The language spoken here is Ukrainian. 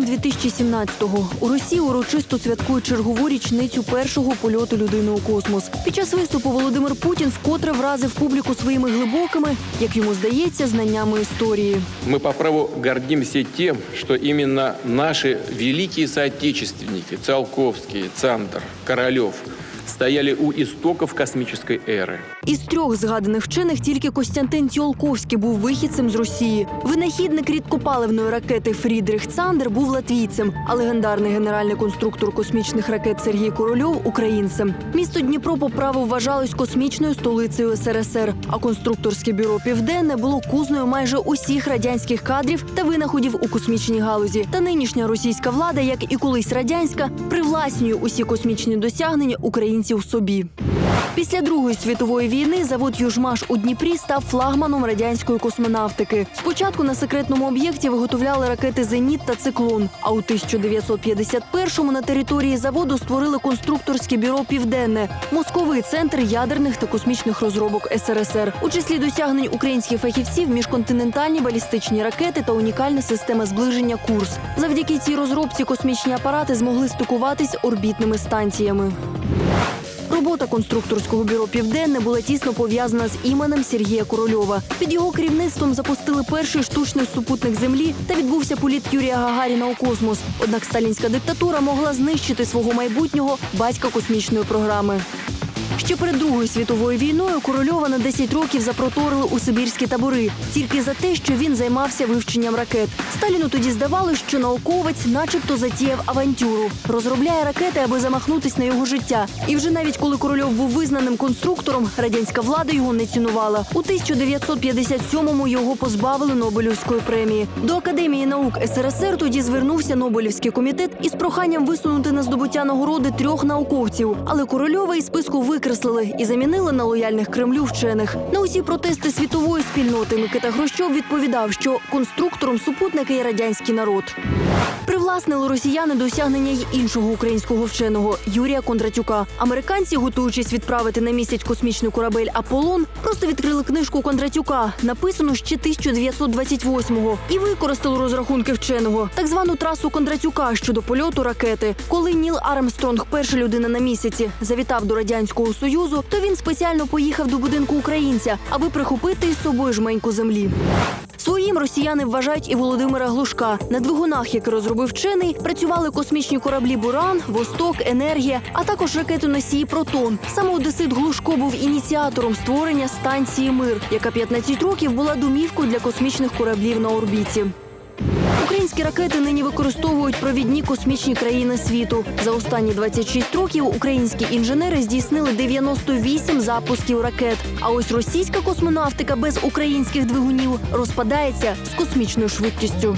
Травень 2017-го. У Росії урочисто святкують чергову річницю першого польоту людини у космос. Під час виступу Володимир Путін вкотре вразив публіку своїми глибокими, як йому здається, знаннями історії. Ми по праву гордимося тим, що іменно наші великі соотечественники Циолковський, Цандер, Королев стояли у истоков космической эры. Із трьох згаданих вчених тільки Костянтин Тіолковський був вихідцем з Росії. Винахідник рідкопаливної ракети Фрідрих Цандер був латвійцем, а легендарний генеральний конструктор космічних ракет Сергій Корольов українцем. Місто Дніпро по праву вважалось космічною столицею СРСР. А конструкторське бюро Південне було кузнею майже усіх радянських кадрів та винаходів у космічній галузі. Та нинішня російська влада, як і колись радянська, привласнює усі космічні досягнення українців собі. Після Другої світової війни завод Южмаш у Дніпрі став флагманом радянської космонавтики. Спочатку на секретному об'єкті виготовляли ракети Зеніт та Циклон. А у 1951-му на території заводу створили конструкторське бюро Південне, мозковий центр ядерних та космічних розробок СРСР. У числі досягнень українських фахівців міжконтинентальні балістичні ракети та унікальна система зближення курс. Завдяки цій розробці космічні апарати змогли стикуватись орбітними станціями. Робота конструкторського бюро Південне була тісно пов'язана з іменем Сергія Корольова. Під його керівництвом запустили перший штучний супутник землі та відбувся політ Юрія Гагаріна у космос. Однак сталінська диктатура могла знищити свого майбутнього батька космічної програми. Ще перед Другою світовою війною Корольова на 10 років запроторили у сибірські табори тільки за те, що він займався вивченням ракет. Сталіну тоді здавалося, що науковець, начебто, затіяв авантюру, розробляє ракети, аби замахнутись на його життя. І вже навіть коли Корольов був визнаним конструктором, радянська влада його не цінувала. У 1957-му його позбавили Нобелівської премії. До Академії наук СРСР тоді звернувся Нобелівський комітет із проханням висунути на здобуття нагороди трьох науковців. Але Корольова із списку викреслили і замінили на лояльних Кремлю вчених. На усі протести світової спільноти Микита Грощов відповідав, що конструктором супутника є радянський народ. Привласнили росіяни досягнення й іншого українського вченого Юрія Кондратюка. Американці, готуючись відправити на місяць космічний корабель Аполлон, просто відкрили книжку Кондратюка, написану ще 1928-го, і використали розрахунки вченого, так звану трасу Кондратюка щодо польоту ракети. Коли Ніл Армстронг, перша людина на місяці, завітав до радянського союзу, то він спеціально поїхав до будинку українця, аби прихопити із собою жменьку землі. Своїм росіяни вважають і Володимира Глушка. На двигунах, які розробив вчений, працювали космічні кораблі Буран, Восток, Енергія, а також ракетоносії Протон. Саме Одесит Глушко був ініціатором створення станції Мир, яка 15 років була домівкою для космічних кораблів на орбіті. Українські ракети нині використовують провідні космічні країни світу. За останні 26 років українські інженери здійснили 98 запусків ракет. А ось російська космонавтика без українських двигунів розпадається з космічною швидкістю.